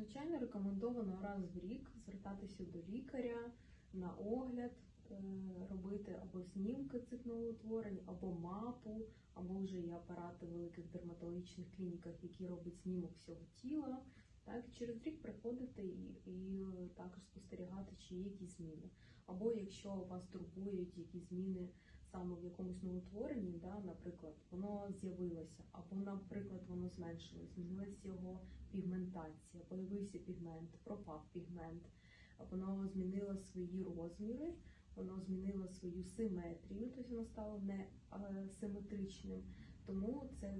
звичайно, рекомендовано раз в рік звертатися до лікаря на огляд, е, робити або знімки цих новоутворень, або мапу, або вже є апарати в великих дерматологічних клініках, які роблять знімок всього тіла. Так, через рік приходити і, і е, також спостерігати, чи є якісь зміни. Або якщо вас турбують якісь зміни саме в якомусь новотворенні, да, наприклад, воно з'явилося, або, наприклад, воно зменшилось, змінилася його пігментація, появився пігмент, пропав пігмент, воно змінило свої розміри, воно змінило свою симетрію, тобто воно стало не е, симетричним. Тому це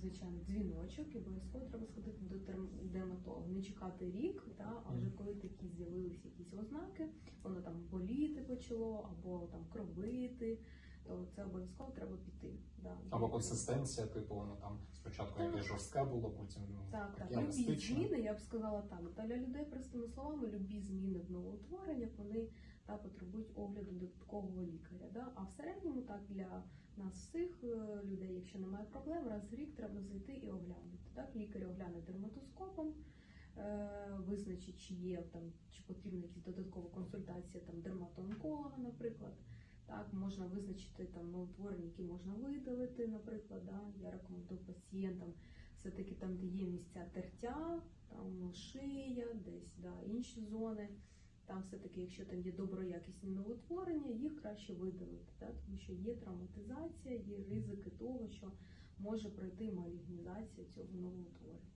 звичайно дзвіночок, і обов'язково треба сходити до дерм- дерматолога. Не чекати рік, да, а вже коли такі з'явилися якісь ознаки, воно там боліти почало, або там кровити, то це обов'язково треба піти. Да, Або консистенція, типу, воно там спочатку якесь жорстке було, потім ну, Так, так. Любі зміни, я б сказала так. Для людей простими словами, любі зміни в новоутвореннях вони та потребують огляду додаткового лікаря. Да? А в середньому так для нас всіх е, людей, якщо немає проблем, раз в рік треба зайти і оглянути. Так, лікар огляне дерматоскопом, е, визначить, чи є там, чи потрібна якась додаткова консультація там дерматоонколога, наприклад. Так, можна визначити там новотворення, які можна видалити, наприклад. Да? Я рекомендую пацієнтам все-таки там, де є місця тертя, там шия, десь да, інші зони. Там все-таки, якщо там є доброякісні новотворення, їх краще видалити, да? тому що є травматизація, є ризики того, що може пройти малігнізація цього новоутворення.